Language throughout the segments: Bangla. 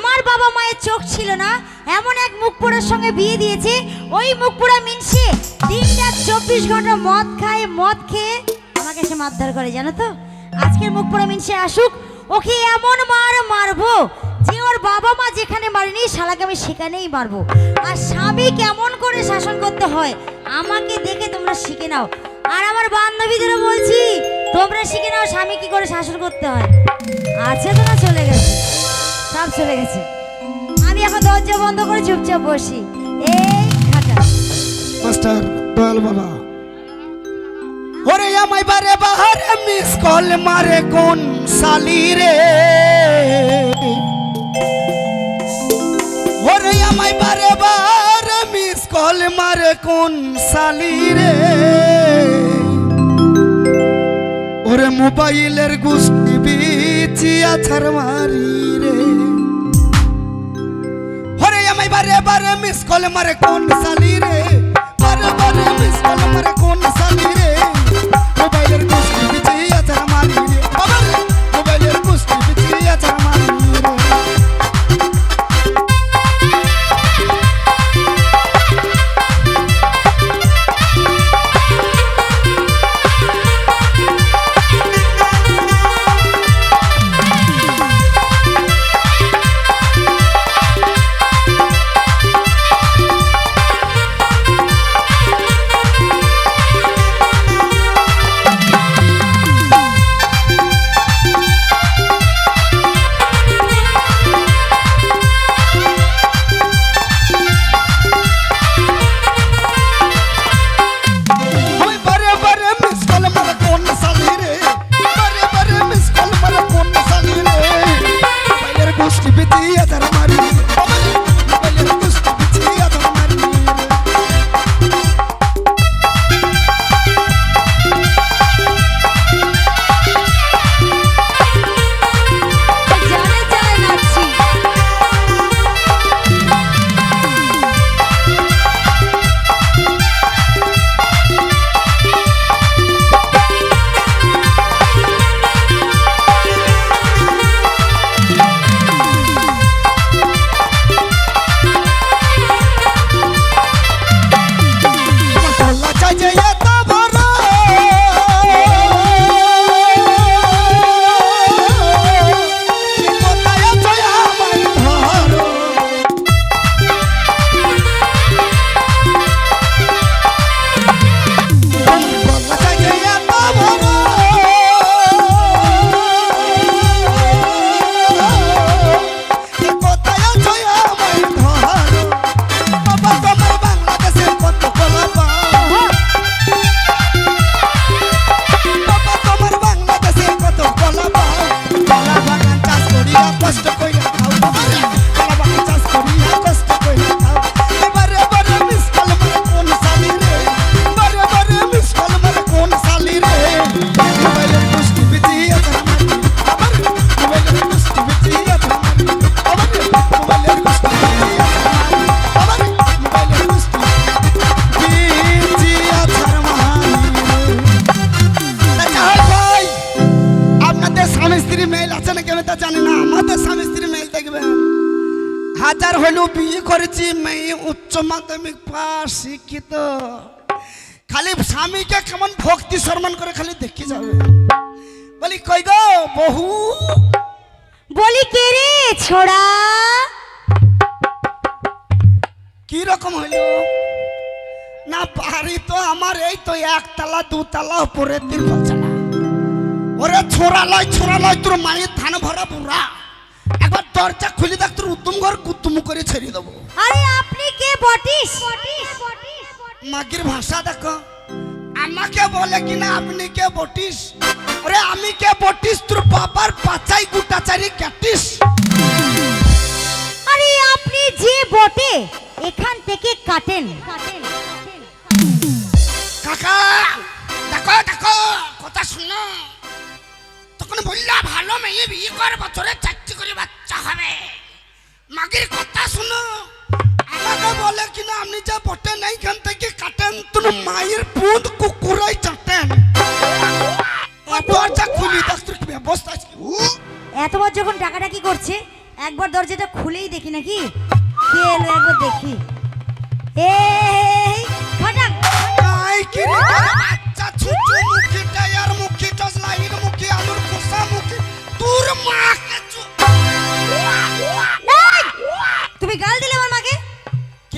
আমার বাবা মায়ের চোখ ছিল না, এমন এক মুখ পোড়ার সঙ্গে বিয়ে দিয়েছে, ওই মুখ পোড়া মিনসে দিন রাত চব্বিশ ঘণ্টা মদ খায়, মদ খেয়ে আমাকে সে মারধর করে, জানো তো? আজকের মুখ পোড়া মিনসে আসুক, ওকে এমন মার মারবো যে ওর বাবা মা যেখানে মারেনি, শালাকে আমি সেখানেই মারবো। আর স্বামী কেমন করে শাসন করতে হয়, আমাকে দেখে তোমরা শিখে নাও। আর আমার বান্ধবীদেরও বলছি, তোমরা শিখে নাও স্বামী কি করে শাসন করতে হয়। আছে তো না, চলে গেছে। সব চলে গেছে। আমি এখন দরজা বন্ধ করে চুপচাপ বসি। এই খাটা। মাস্টার দয়াল বাবা ওরে আমায় বারে বাহারে মিস কল মারে কোন সালি রে। ওরে আমায় বারে বারে মিস কল মারে কোন সালি রে। ওরে মোবাইলের গুষ্টি বিচিয়া ছাড় মারি। বারে বারে মিস কল মারে কোন সালি খালি স্বামীকে কেমন ভক্তি সম্মান করে খালি দেখে যাবে? বলি কই গো বহু? বলি কে রে ছোড়া? কি রকম হইল না বাড়ি তো আমার এই তো একতলা দুতলা উপরে তিন না ওরে ছোড়া লয় ছোড়া লয় তোর মায়ের ধান ভরা বুড়া। একবার দরজা খুলে দেখ তোর উত্তম ঘর কুত্তুম করে ছেড়ে দেবো। আরে আপনি কে বটিস বটিস? মাগির ভাষা দেখো। আমাকে বলে কিনা আপনি কে বটিস? ওরে আমি কে বটিস? তোর বাবার পাচাই গুটাচারি ক্যাটিস আরে আপনি যে বটে এখান থেকে কাটেন। কাকা দেখো দেখো কথা শুনো। তখন বললা ভালো মেয়ে বিয়ে কর বছরে চারটি করে বাচ্চা হবে। মাগির কথা শুনো। আমাকে বলে কিনা আপনি যে বটে নাই খান থেকে কাটেন তোর মায়ের পুঁত কুকুরাই চাটেন দরজা খুলি দেখ তোর কি ব্যবস্থা! এতবার যখন ডাকাডাকি করছে একবার দরজাটা খুলেই দেখি নাকি কে এলো একবার দেখি এই ফটাক আই কি রে বাচ্চা ছুচু মুখি টায়ার মুখি টস লাইন মুখি আলুর খোসা মুখি তোর চু এই! তুমি গাল দিলে আমার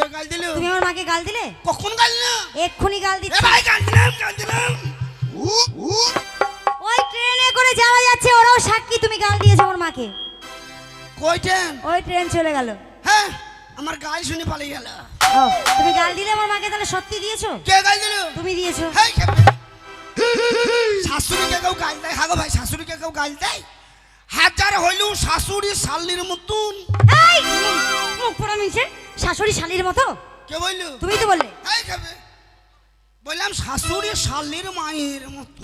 কে গাল দিল? তুমি আমার মাকে গাল দিলে? কখন গাল না এক্ষুনি গাল দিচ্ছি। ভাই গাল দিলাম গাল দিলাম। ওই ট্রেনে করে যাওয়া যাচ্ছে ওরাও সাক্ষী তুমি গাল দিয়েছ আমার মাকে। কইটেন ওই ট্রেন চলে গেল। হ্যাঁ আমার গাল শুনে পালিয়ে গেল। তুমি গাল দিলে আমার মাকে তাহলে সত্যি দিয়েছ? কে গাল দিল? তুমি দিয়েছ। হেই খেপে শাশুড়িকে কেউ গাল দেয়? হাগো ভাই শাশুড়িকে কেউ গাল দেয়? হাজার হইলেও শাশুড়ি শালির মতন। মুখ পোড়া মিছে শাশুড়ি শালির মতো? কে বলল? তুমি তো বললে। এই খাবে। বললাম শাশুড়ি শালির মায়ের মতো।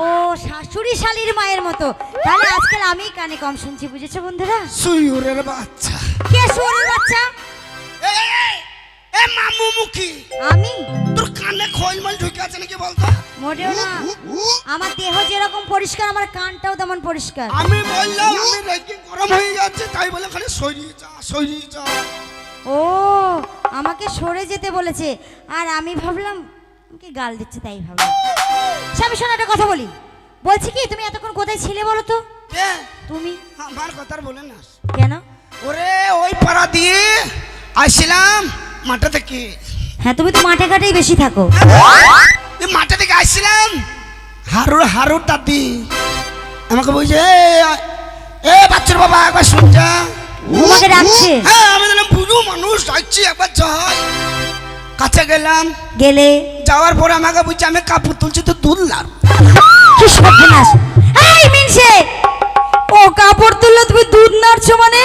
ও শাশুড়ি শালির মায়ের মতো। তাহলে আজকাল আমি কানে কম শুনছি বুঝেছ বন্ধুরা? সুয়ুরের বাচ্চা। কে শুয়োরের বাচ্চা? এ এ, এ, এ মামু মুখি। আমি? তোর কানে খৈলমাল ঢুকে আছে নাকি বলতো মোটেও না। আমার দেহ যেরকম পরিষ্কার আমার কানটাও তেমন পরিষ্কার। আমি বললাম আমি রেগে গরম হয়ে যাচ্ছে তাই বলে খালি সরিয়ে যা সরিয়ে যা। ও আমাকে সরে যেতে বলেছে। আর আমি ভাবলাম কি গাল দিচ্ছে তাই ভাবলাম। স্বামী শোনো একটা কথা বলি। বলছি কি তুমি এতক্ষণ কোথায় ছিলে বলো তো? তুমি? আমার কথা আর বলে না কেন? ওরে ওই পাড়া দিয়ে আসছিলাম মাঠে থেকে। হ্যাঁ তুমি তো মাঠে ঘাটেই বেশি থাকো। মাঠে থেকে আসছিলাম হারুর হারুর দাদি আমাকে বলছে "এ, এ বাচ্চার বাবা একবার শুন যা। তোমাকে ডাকছে হ্যাঁ আমি বললাম বুঝু মানুষ যাচ্ছি একবার যাই কাছে গেলাম গেলে যাওয়ার পরে আমাকে বলছে আমি কাপড় তুলছি তো তুললাম কি সর্বনাশ এই মিনসে ও কাপড় তুললো তুমি দুধ নাড়ছো মানে।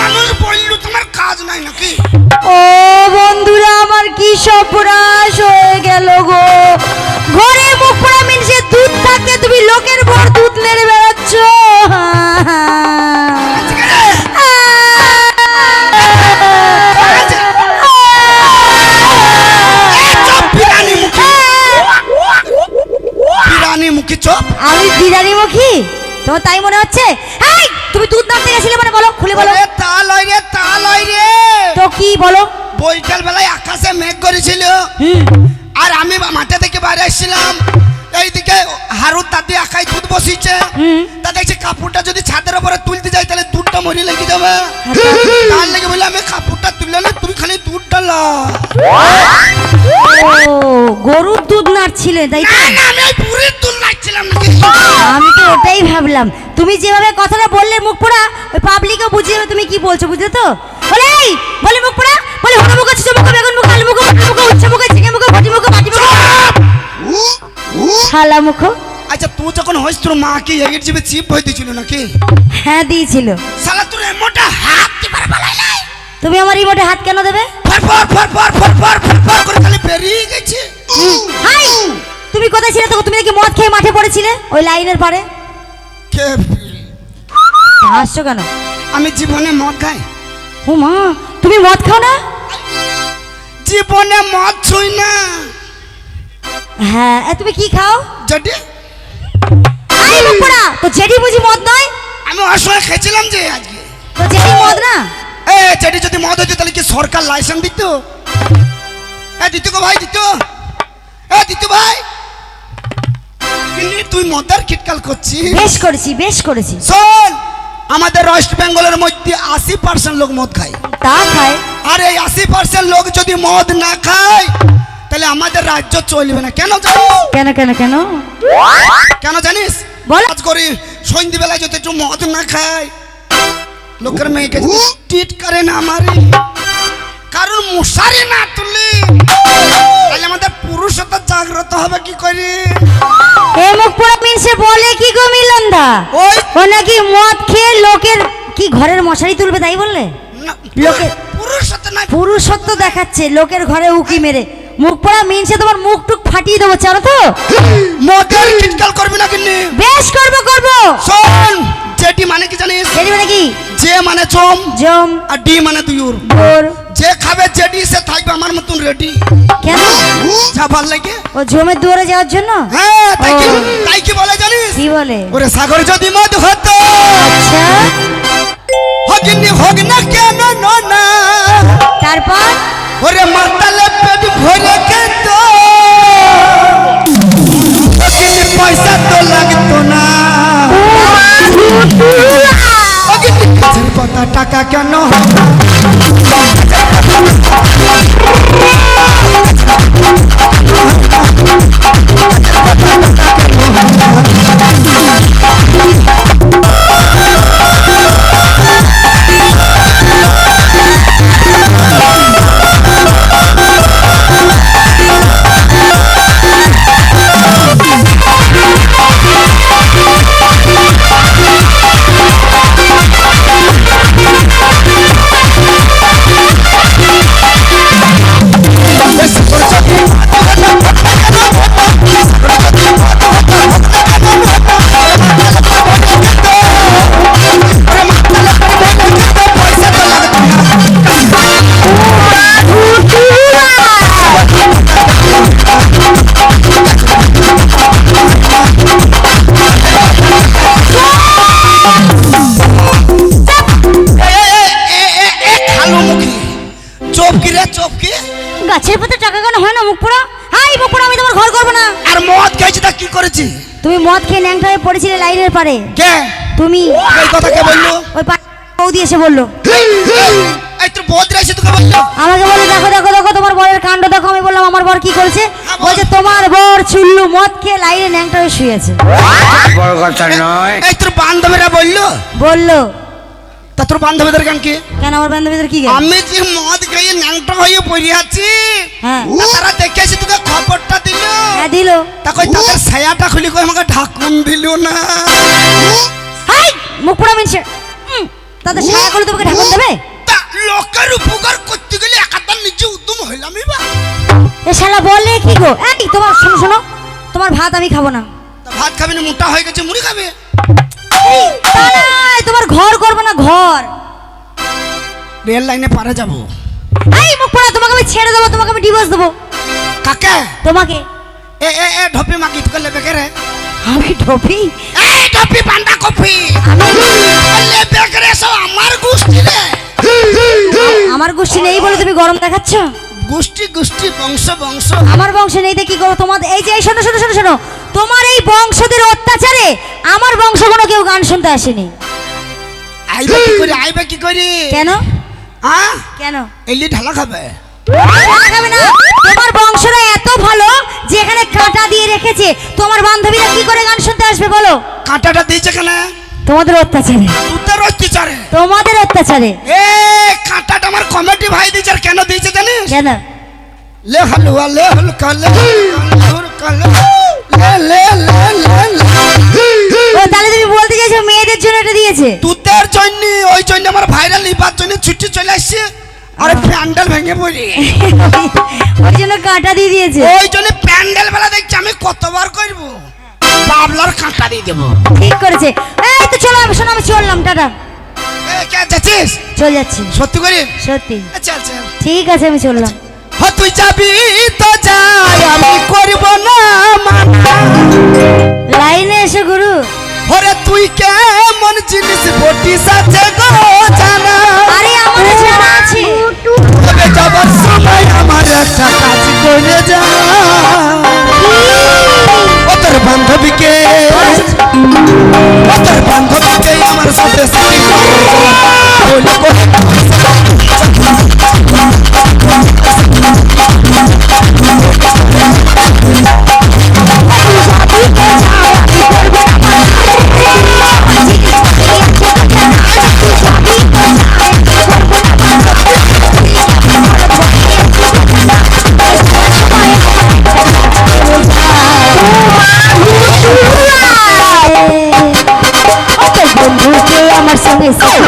মানুষ বলল তোমার কাজ নাই নাকি ও বন্ধুরা আমার কি সর্বনাশ হয়ে গেল গো তোমার তাই মনে হচ্ছে? এই তুমি দুধ নাড়তে গেছিলে মানে বলো খুলে বলো। তা লয় রে তা লয় রে। তো কি বলো? বৈকাল বেলায় আকাশে মেঘ করেছিল। আর আমি মাঠে থেকে বাইরে আসছিলাম এইদিকে হারুর দাদি আকাই দুধ বসিয়েছে। হুম। তা দেখছি কাপড়টা যদি ছাদের উপরে তুলতে যাই তাহলে দুধটা মরি লেগে যাবে। তার লেগে বলে আমি কাপড়টা তুললে না তুমি খালি দুধটা লা। গরুর দুধ নাড়ছিলে তাই না আমি বুড়ির দুধ নাকি আমি তো ওটাই ভাবলাম। তুমি যেভাবে কথাটা বললে মুখ পোড়া ওই পাবলিকও বুঝিয়ে তুমি কি বলছো বুঝলে তো? বলে বলে মুখ পোড়া বলে হলো মুখ চুমুখ বেগুন মুখ আলু মুখ মুখ উচ্চ মুখ ঝিঙে মুখ ভটি মুখ বাটি মুখ। শালা মুখ। আচ্ছা তুই যখন হইস তোর মা কি এগের জিবে চিপ ভয় দিছিল নাকি? হ্যাঁ দিয়েছিল। শালা তোর মোটা হাত কি পারে বলাই নাই তুমি আমার রিমোটে হাত কেন দেবে? ফর ফর ফর ফর ফর ফর ফর করে খালি বেরিয়ে গেছে। হাই! তুমি কোথায় ছিলে তো তুমি নাকি মদ খেয়ে মাঠে পড়েছিলে? ওই লাইনের পারে কে? হাসছো কেন? আমি জীবনে মদ খাই। ও মা তুমি মদ খাও না? জীবনে মদ ছুই না। হ্যাঁ তুমি কি খাও? যদি আরে পোড়া তো জেডি বুঝি মদ নয়? আমি অসময় খেয়েছিলাম যে আজকে। তো জেডি মদ না? এ যেটি যদি মদ হইতো তাহলে কি সরকার লাইসেন্স দিত? এ দিত গো ভাই দিত। এ দিত ভাই। কিন্তু তুই মদার কিটকাল করছিস? বেশ করেছি বেশ করেছি। শোন আমাদের ওয়েস্ট বেঙ্গলের মধ্যে আশি পার্সেন্ট লোক মদ খায়। তা খায়। আর এই আশি পার্সেন্ট লোক যদি মদ না খায় তাহলে আমাদের রাজ্য চলবে না। কেন জানিস কেন কেন কেন? কেন জানিস? বল। কাজ করি সন্ধ্যেবেলায় যদি একটু মদ না খায় লোকের মেয়েকে টিট করে না মারি কারণ মশারি না তুলি বলে কি গো মিলনদা? ওই ও নাকি মদ খেয়ে লোকের কি ঘরের মশারি তুলবে তাই বললে? লোকের লোকে- পুরুষতা পুরুষত্ব দেখাচ্ছে লোকের ঘরে উকি মেরে। মুখ পোড়া মিনসে তোমার মুখ টুক ফাটিয়ে দেবো চালো তো? মদের কিটকাল করবি না কিন্তু বেশ করব করব। শোন জেটি মানে কি জানিস? জেডি মানে কি? জে মানে চম জম। আর ডি মানে দুয়ুর। বোর যে খাবে জেডি সে থাকবে আমার মতন রেডি কেন? যা লাগে। ও জমের দুয়ারে যাওয়ার জন্য? হ্যাঁ তাই কি তাই কি বলে জানিস? কি বলে? ওরে সাগর যদি মদ হতো আচ্ছা। হগিনি হোক না কেন না তারপর? ওরে মাতালে পেট ভরে খেত হগিনি পয়সা তো লাগতো না। হগিনি টাকা কেন? এ মদ খেয়ে ন্যাংটা হয়ে পড়েছিলে লাইনের পারে কে? তুমি। এই কথা কে বলল? ওই বৌদি এসে বলল। এই তোর বদ রাইছে তোকে বলল? আমাকে বলে দেখো দেখো দেখো তোমার বরের কাণ্ড দেখো। আমি বললাম আমার বর কি করেছে? হ্যাঁ, বলছে তোমার বর চুল্লু মদ খেয়ে লাইনে ন্যাংটা হয়ে শুয়েছে। বড় কথা নয়। এই তোর বান্ধবীরা বলল? বলল তা তোর বান্ধবীদের গান কি? কেন আমার বান্ধবীদের কি? আমি যে মদ খেয়ে ন্যাংটা হয়ে পড়ে আছি। হ্যাঁ। তারা দেখে এসে তোকে খবরটা দিল? হ্যাঁ দিল। তা কই তাদের ছায়াটা খুলি কই আমাকে ঢাকুন দিল না। হাই মুখ পোড়া মিনছে। তাদের সায়া করে তোমাকে ঢাকুন দেবে? তা লোকের উপকার করতে গেলে একাদার নিজে উদ্যম হইলামই বা এ শালা বলে কি গো? এই তোমার শোনো শোনো। তোমার ভাত আমি খাব না। তা ভাত খাবি না মোটা হয়ে গেছে মুড়ি খাবে? তা নয়, তোমার ঘর করব না ঘর। রেল লাইনে পারে যাব। এই মুখ পোড়া তোমাকে আমি ছেড়ে দেবো তোমাকে আমি ডিভোর্স দেবো। কাকে? তোমাকে। এ এ এ ঢপি মাগি তোকে লেবে কে আমি ঢোপি? এই ঢপি বান্দা কপি। লেবে কে সব আমার গোষ্ঠী রে। আমার গোষ্ঠী নেই বলে তুমি গরম দেখাচ্ছ? গোষ্ঠী গোষ্ঠী বংশ বংশ। আমার বংশে নেই তো কি করব তোমাদের এই যে শোনো শোনো শোনো শোনো। তোমার এই বংশদের অত্যাচারে আমার বংশ কোনো কেউ গান শুনতে আসেনি আইবে কি করে আইবে কি করে কেন হ্যাঁ কেন এলি ঢালা খাবে খানা খাবে না তোমার বংশরা এত ভালো যে এখানে কাঁটা দিয়ে রেখেছে তোমার বান্ধবীরা কি করে গান শুনতে আসবে বলো কাঁটাটা দিয়েছে কেন তোমাদের অত্যাচারে তুতে অত্যাচারে তোমাদের অত্যাচারে এ কাঁটাটা আমার কমিটি ভাই দিয়েছে কেন দিয়েছে জানিস কেন লে হালুয়া লে হালকা লে লে লে লে লে ও তাহলে তুমি বলতে চাইছো মেয়েদের জন্য এটা দিয়েছে? তুতের জন্য ওই জন্য আমার ভাইরাল লিবার জন্য ছুটি চলে আসছে। আরে প্যান্ডেল ভেঙে পড়ি। ওই জন্য কাঁটা দিয়ে দিয়েছে। ওই জন্য প্যান্ডেল বেলা দেখছি আমি কতবার করব? বাবলার কাঁটা দিয়ে দেবো। ঠিক করেছে। এই তো চলো আমি শোনো আমি চললাম টাটা। যাচ্ছিস? চলে যাচ্ছি। সত্যি করে? সত্যি। চল চল। ঠিক আছে আমি চললাম। হ তুই যাবি তো যাই আমি করব না মানা লাইনে এসে গুরু। ওরে তুই কেমন জিনিস বটিস আছে গো জানা। আরে আমার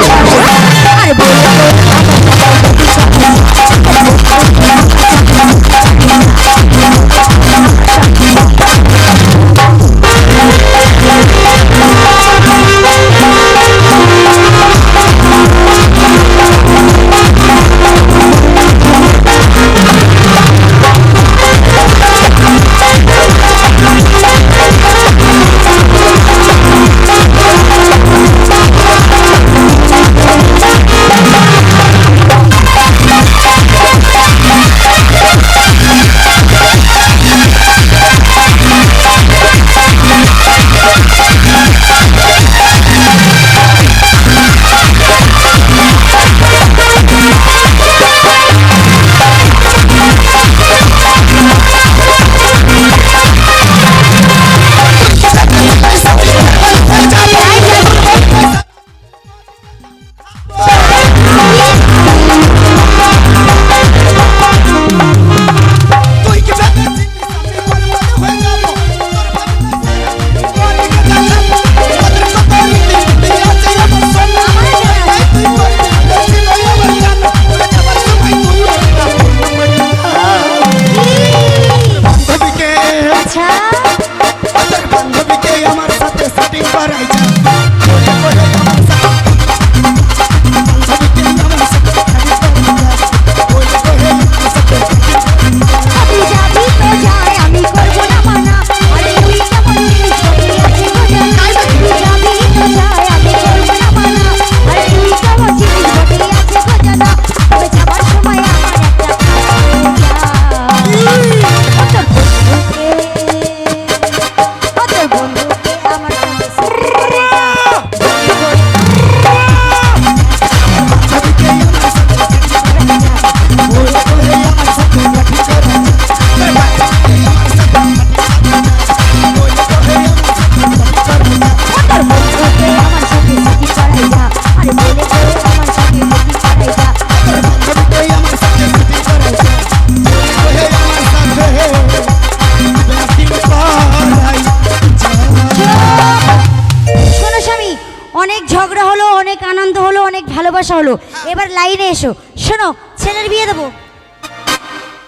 এসো শোনো ছেলের বিয়ে দেবো।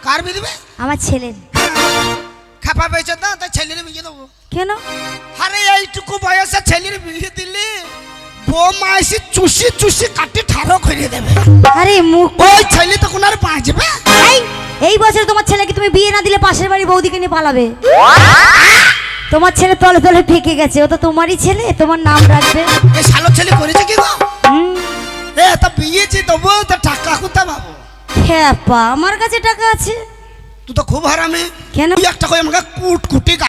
কার বিয়ে দিবে? আমার ছেলের। খাপা পেয়েছে না? তাই ছেলের বিয়ে দেবো। কেন? আরে এইটুকু বয়সে ছেলের বিয়ে দিলি বউ মা এসে চুষি চুষি কাটি ঠাড়ো করে দেবে। আরে মুখ ওই ছেলে তখন আর বাঁচবে? এই এই বছর তোমার ছেলেকে তুমি বিয়ে না দিলে পাশের বাড়ি বৌদিকে নিয়ে পালাবে। তোমার ছেলে তলে তলে ফেঁকে গেছে ও তো তোমারই ছেলে তোমার নাম রাখবে। শালো ছেলে করেছে কি গো? এ তা তা টাকা কোথা পাবো? হ্যাঁ পা আমার কাছে টাকা আছে। তুই তো খুব হারামে। কেন? একটা আমাকে কুট কুটি